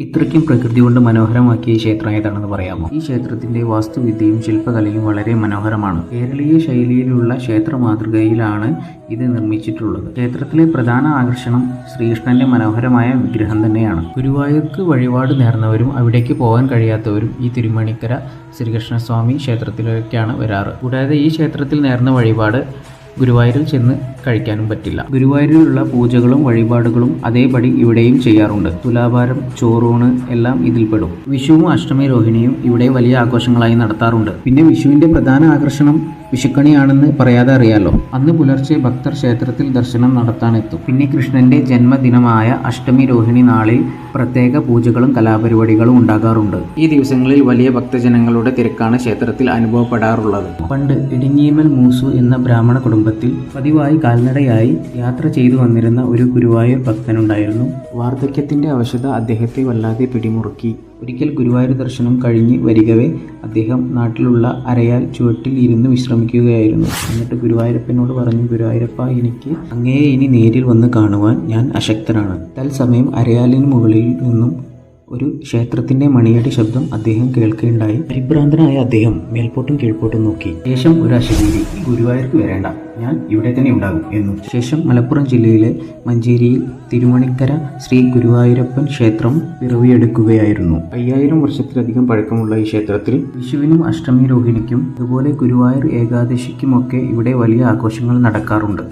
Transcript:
ഇത്രയ്ക്കും പ്രകൃതി കൊണ്ട് മനോഹരമാക്കിയ ക്ഷേത്രം ഏതാണെന്ന് പറയാമോ? ഈ ക്ഷേത്രത്തിന്റെ വാസ്തുവിദ്യയും ശില്പകലയും വളരെ മനോഹരമാണ്. കേരളീയ ശൈലിയിലുള്ള ക്ഷേത്ര മാതൃകയിലാണ് ഇത് നിർമ്മിച്ചിട്ടുള്ളത്. ക്ഷേത്രത്തിലെ പ്രധാന ആകർഷണം ശ്രീകൃഷ്ണന്റെ മനോഹരമായ വിഗ്രഹം തന്നെയാണ്. ഗുരുവായൂർക്ക് വഴിപാട് നേർന്നവരും അവിടേക്ക് പോകാൻ കഴിയാത്തവരും ഈ തിരുമണിക്കര ശ്രീകൃഷ്ണസ്വാമി ക്ഷേത്രത്തിലേക്കാണ് വരാറ്. കൂടാതെ ഈ ക്ഷേത്രത്തിൽ നേർന്ന വഴിപാട് ഗുരുവായൂരിൽ ചെന്ന് കഴിക്കാനും പറ്റില്ല. ഗുരുവായൂരിലുള്ള പൂജകളും വഴിപാടുകളും അതേപടി ഇവിടെയും ചെയ്യാറുണ്ട്. തുലാഭാരം ചോറൂണ് എല്ലാം ഇതിൽപ്പെടും. വിഷുവും അഷ്ടമി രോഹിണിയും ഇവിടെ വലിയ ആഘോഷങ്ങളായി നടത്താറുണ്ട്. പിന്നെ വിഷുവിന്റെ പ്രധാന ആകർഷണം വിഷുക്കണിയാണെന്ന് പറയാതെ അറിയാലോ. അന്ന് പുലർച്ചെ ഭക്തർ ക്ഷേത്രത്തിൽ ദർശനം നടത്താനെത്തും. പിന്നെ കൃഷ്ണന്റെ ജന്മദിനമായ അഷ്ടമി രോഹിണി നാളിൽ പ്രത്യേക പൂജകളും കലാപരിപാടികളും ഉണ്ടാകാറുണ്ട്. ഈ ദിവസങ്ങളിൽ വലിയ ഭക്തജനങ്ങളുടെ തിരക്കാണ് ക്ഷേത്രത്തിൽ അനുഭവപ്പെടാറുള്ളത്. പണ്ട് ഇടിഞ്ഞീമൽ മൂസു എന്ന ബ്രാഹ്മണ കുടുംബത്തിൽ പതിവായി കാൽനടയായി യാത്ര ചെയ്തു വന്നിരുന്ന ഒരു ഗുരുവായൂർ ഭക്തനുണ്ടായിരുന്നു. വാർദ്ധക്യത്തിന്റെ അവശത അദ്ദേഹത്തെ വല്ലാതെ പിടിമുറുക്കി. ഒരിക്കൽ ഗുരുവായൂർ ദർശനം കഴിഞ്ഞ് വരികവേ അദ്ദേഹം നാട്ടിലുള്ള അരയാൽ ചുവട്ടിൽ ഇരുന്ന് വിശ്രമിക്കുകയായിരുന്നു. എന്നിട്ട് ഗുരുവായൂരപ്പനോട് പറഞ്ഞു ഗുരുവായൂരപ്പ എനിക്ക് അങ്ങയെ ഇനി നേരിൽ വന്ന് കാണുവാൻ ഞാൻ അശക്തനാണ്. തൽസമയം അരയാലിന് മുകളിൽ നിന്നും ഒരു ക്ഷേത്രത്തിന്റെ മണിയടി ശബ്ദം അദ്ദേഹം കേൾക്കുകയുണ്ടായി പരിഭ്രാന്തനായ അദ്ദേഹം മേൽപോട്ടും കീഴ്പോട്ടും നോക്കി. ശേഷം ഒരു അശരീരി ഗുരുവായൂർക്ക് വരേണ്ട. ഞാൻ ഇവിടെ തന്നെ ഉണ്ടാകും എന്നു. ശേഷം മലപ്പുറം ജില്ലയിലെ മഞ്ചേരിയിൽ തിരുമണിക്കര ശ്രീ ഗുരുവായൂരപ്പൻ ക്ഷേത്രം പിറവിയെടുക്കുകയായിരുന്നു. അയ്യായിരം വർഷത്തിലധികം പഴക്കമുള്ള ഈ ക്ഷേത്രത്തിൽ വിഷുവിനും അഷ്ടമി രോഹിണിക്കും അതുപോലെ ഗുരുവായൂർ ഏകാദശിക്കുമൊക്കെ ഇവിടെ വലിയ ആഘോഷങ്ങൾ നടക്കാറുണ്ട്.